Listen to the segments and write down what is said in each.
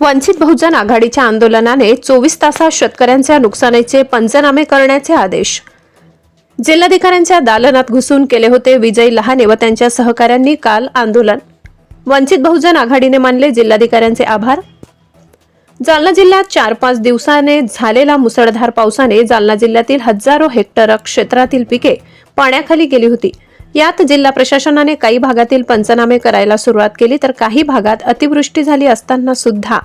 वंचित बहुजन आघाडीच्या आंदोलनाने चोवीस तासात शेतकऱ्यांच्या नुकसानीचे पंचनामे करण्याचे आदेश. जिल्हाधिकाऱ्यांच्या दालनात घुसून केले होते विजय लहाने व त्यांच्या सहकाऱ्यांनी काल आंदोलन. वंचित बहुजन आघाडीने मानले जिल्हाधिकाऱ्यांचे आभार. जालना जिल्ह्यात चार पाच दिवसाने झालेला मुसळधार पावसाने जालना जिल्ह्यातील हजारो हेक्टर क्षेत्रातील पिके पाण्याखाली गेली होती. यात जिल्हा प्रशासनाने काही भागातील पंचनामे करायला सुरुवात केली तर काही भागात अतिवृष्टी झाली असताना सुद्धा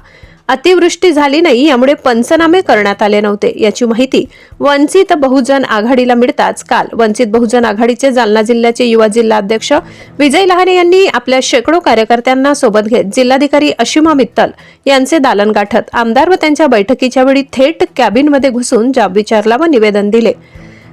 अतिवृष्टी झाली नाही यामुळे पंचनामे करण्यात आले नव्हते. याची माहिती वंचित बहुजन आघाडीला मिळताच काल वंचित बहुजन आघाडीचे जालना जिल्ह्याचे युवा जिल्हाध्यक्ष विजय लहाने यांनी आपल्या शेकडो कार्यकर्त्यांना सोबत घेत जिल्हाधिकारी अशिमा मित्तल यांचे दालन गाठत आमदार व त्यांच्या बैठकीच्या वेळी थेट कॅबिनमध्ये घुसून जाब विचारला व निवेदन दिले.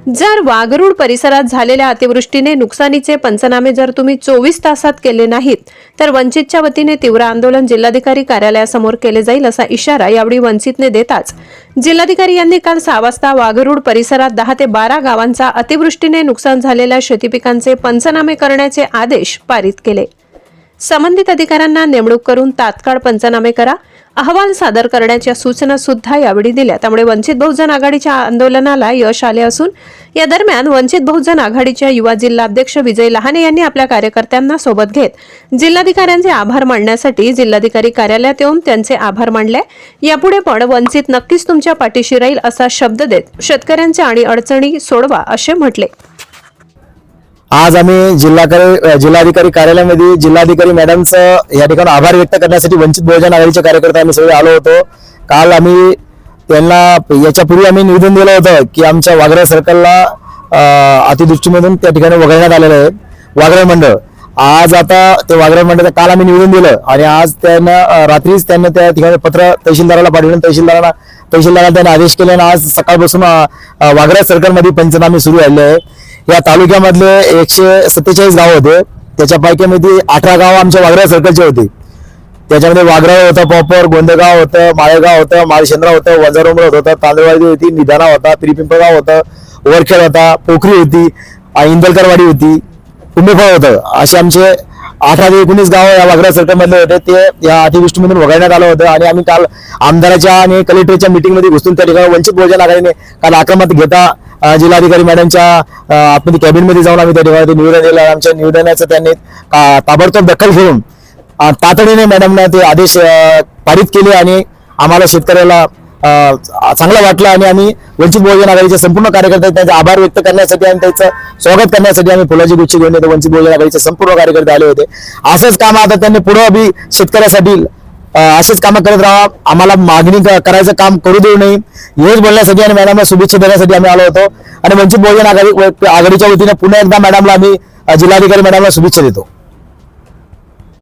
जर वागरूड परिसरात झालेल्या अतिवृष्टीने नुकसानीचे पंचनामे जर तुम्ही चोवीस तासात केले नाहीत तर वंचितच्या वतीने तीव्र आंदोलन जिल्हाधिकारी कार्यालयासमोर केले जाईल असा इशारा यावेळी वंचितने देताच. जिल्हाधिकारी यांनी काल सहा वाजता वागरूड परिसरात दहा ते बारा गावांचा अतिवृष्टीने नुकसान झालेल्या शेतीपिकांचे पंचनामे करण्याचे आदेश पारित केले. संबंधित अधिकाऱ्यांना नेमणूक करून तात्काळ पंचनामे करा. अहवाल सादर करण्याच्या सूचना सुद्धा यावेळी दिल्या. त्यामुळे वंचित बहुजन आघाडीच्या आंदोलनाला यश आले असून या दरम्यान वंचित बहुजन आघाडीच्या युवा जिल्हाध्यक्ष विजय लहाने यांनी आपल्या कार्यकर्त्यांना सोबत घेत जिल्हाधिकाऱ्यांचे आभार मानण्यासाठी जिल्हाधिकारी कार्यालयात येऊन त्यांचे आभार मानले. यापुढे पण वंचित नक्कीच तुमच्या पाठीशी राहील असा शब्द देत शेतकऱ्यांच्या आणि अडचणी सोडवा असे म्हटले. आज आम्ही जिल्हाधिकारी जिल्हाधिकारी कार्यालयामध्ये जिल्हाधिकारी मॅडमचं या ठिकाणी आभार व्यक्त करण्यासाठी वंचित बहुजन आघाडीचे कार्यकर्ते आम्ही सगळे आलो होतो. काल आम्ही त्यांना याच्यापूर्वी आम्ही निवेदन दिलं होतं की आमच्या वागरा सर्कलला अतिदृष्टीमधून त्या ठिकाणी वगळण्यात आलेलं आहे. वागरा मंडळ. आज आता ते वागरा मंडळ काल आम्ही निवेदन दिलं आणि आज त्यांना रात्रीच त्यांना त्या ठिकाणी पत्र तहसीलदाराला पाठवलं तहसीलदारांना तहसीलदारांना त्यांनी आदेश केले आणि आज सकाळपासून अं, सर्कलमध्ये पंचनामे सुरू झाले आहे. या तालुक्यामधले एकशे सत्तेचाळीस गाव होते. त्याच्यापैकीमध्ये अठरा गाव आमच्या वागरा सर्कलचे होते. त्याच्यामध्ये वाघराव होतं पॉपर गोंदेगाव होतं माळेगाव होतं माळशेंद्रा होतं वजारोमरत होतं तांदळवाडी होती निधाना होता पिरिपिंपळगाव होतं वरखेड होता पोखरी होती इंदलकरवाडी होती कुंभेफळ होतं. असे आमचे अठरा ते एकोणीस गाव या वागरा सर्कलमधले होते. ते या अतिवृष्टीमधून वगळण्यात आलं होतं आणि आम्ही काल आमदाराच्या आणि कलेक्टरच्या मिटिंगमध्ये घुसून त्या ठिकाणी वंचित बहुजन आघाडीने काल आक्रमक घेता जिल्हाधिकारी मॅडमच्या अ, आतमध्ये कॅबिनमध्ये जाऊन आम्ही त्या ठिकाणी निवेदन दिलं. आमच्या निवेदनाचं त्यांनी ताबडतोब दखल घेऊन तातडीने मॅडमनं ते आदेश पारित केले आणि आम्हाला शेतकऱ्याला चांगलं वाटलं आणि आम्ही वंचित बहुजन आघाडीचे संपूर्ण कार्यकर्ते त्यांचा आभार व्यक्त करण्यासाठी आणि त्याचं स्वागत करण्यासाठी आम्ही फुलाची गुच्छी घेऊन येतो. वंचित बहुजन आघाडीचे संपूर्ण कार्यकर्ते आले होते. असंच काम आता त्यांनी पुढे बी शेतकऱ्यासाठी असेच कामं करत राहा. आम्हाला मागणी क- करायचं काम करू देऊ नये. हेच बोलण्यासाठी आणि मॅडमला शुभेच्छा देण्यासाठी आम्ही आलो होतो. आणि वंचित बहुजन आघाडी आघाडीच्या वतीने पुन्हा एकदा मॅडमला आम्ही जिल्हाधिकारी मॅडमला शुभेच्छा देतो.